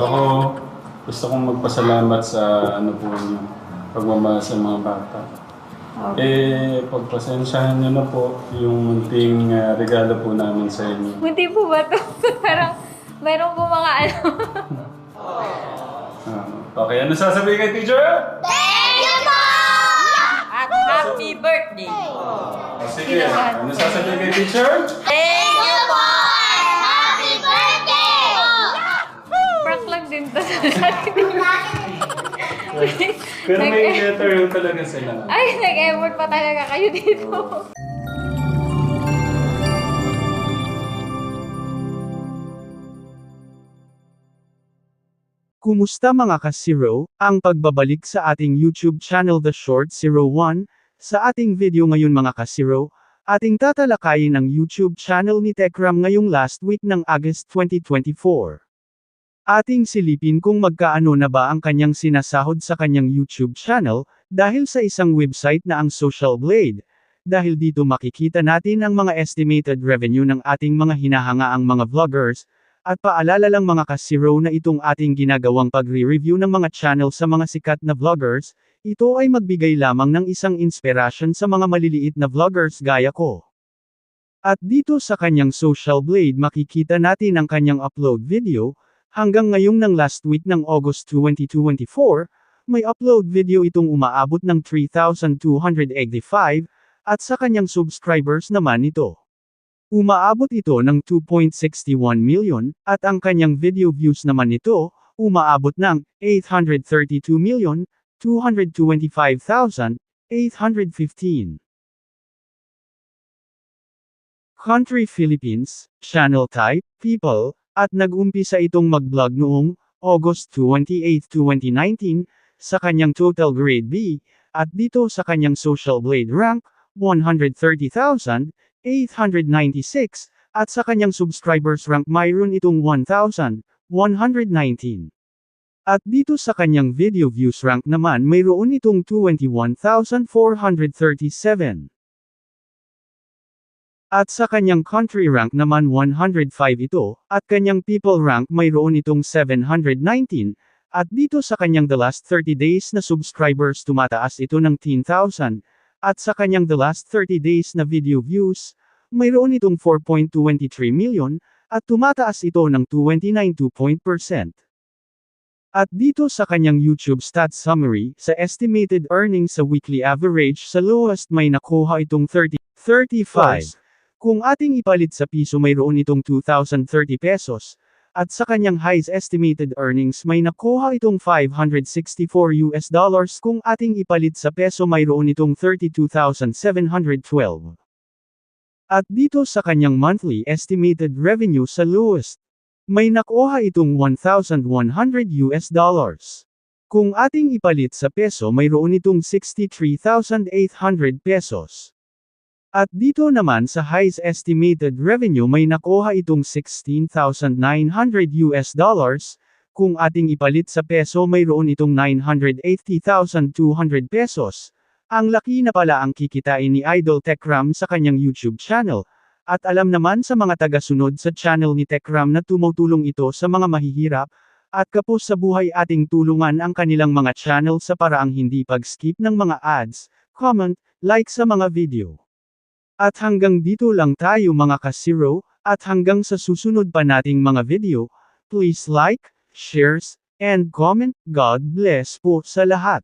ako gusto kong magpasalamat sa ano po niyo, pagmamahal sa mga bata. Eh, pagpasensyahan niyo na po yung munting ah, regalo po namin sa inyo. Hindi po ba ito? Parang, meron po mga ano. Ah, okay, ano sasabihin kay teacher? At happy birthday! Oh, sige, ano sasabihin kay teacher? Thank Pero may letter yung talaga sila. Ay, nag-effort pa talaga kayo dito. Kumusta mga ka-Zero? Ang pagbabalik sa ating YouTube channel The Short Zero One. Sa ating video ngayon mga ka-Zero, ating tatalakayin ang YouTube channel ni Tekram ngayong last week ng August 2024. Ating silipin kung magkaano na ba ang kanyang sinasahod sa kanyang YouTube channel, dahil sa isang website na ang Social Blade. Dahil dito makikita natin ang mga estimated revenue ng ating mga hinahangaang mga vloggers, at paalala lang mga ka-zero na itong ating ginagawang pagre-review ng mga channel sa mga sikat na vloggers, ito ay magbigay lamang ng isang inspirasyon sa mga maliliit na vloggers gaya ko. At dito sa kanyang social blade makikita natin ang kanyang upload video, hanggang ngayong ng last week ng August 2024, may upload video itong umaabot ng 3,285, at sa kanyang subscribers naman ito. Umaabot ito ng 2.61 million, at ang kanyang video views naman nito, umaabot ng 832,225,815. Country Philippines, channel type, people, at nag-umpisa itong mag-vlog noong August 28, 2019, sa kanyang total grade B, at dito sa kanyang social blade rank, 130,896, at sa kanyang subscribers rank mayroon itong 1,119. At dito sa kanyang video views rank naman mayroon itong 21,437. At sa kanyang country rank naman 105 ito, at kanyang people rank mayroon itong 719, at dito sa kanyang the last 30 days na subscribers tumataas ito ng 10,000, at sa kanyang the last 30 days na video views, mayroon itong 4.23 million, at tumataas ito ng 29.2%. At dito sa kanyang YouTube stats summary, sa estimated earnings sa weekly average sa lowest may nakuha itong 30, 35. Kung ating ipalit sa piso mayroon itong 2,030 pesos, at sa kanyang highest estimated earnings may nakuha itong 564 US dollars kung ating ipalit sa peso mayroon itong 32,712. At dito sa kanyang monthly estimated revenue sa lowest, may nakuha itong 1,100 US dollars. Kung ating ipalit sa peso mayroon itong 63,800 pesos. At dito naman sa highest estimated revenue may nakuha itong 16,900 US dollars, kung ating ipalit sa peso mayroon itong 980,200 pesos. Ang laki na pala ang kikitain ni Idol Techram sa kanyang YouTube channel, at alam naman sa mga tagasunod sa channel ni Techram na tumutulong ito sa mga mahihirap, at kapos sa buhay ating tulungan ang kanilang mga channel sa paraang hindi pag-skip ng mga ads, comment, like sa mga video. At hanggang dito lang tayo mga ka-zero, at hanggang sa susunod pa nating mga video, please like, shares, and comment. God bless po sa lahat.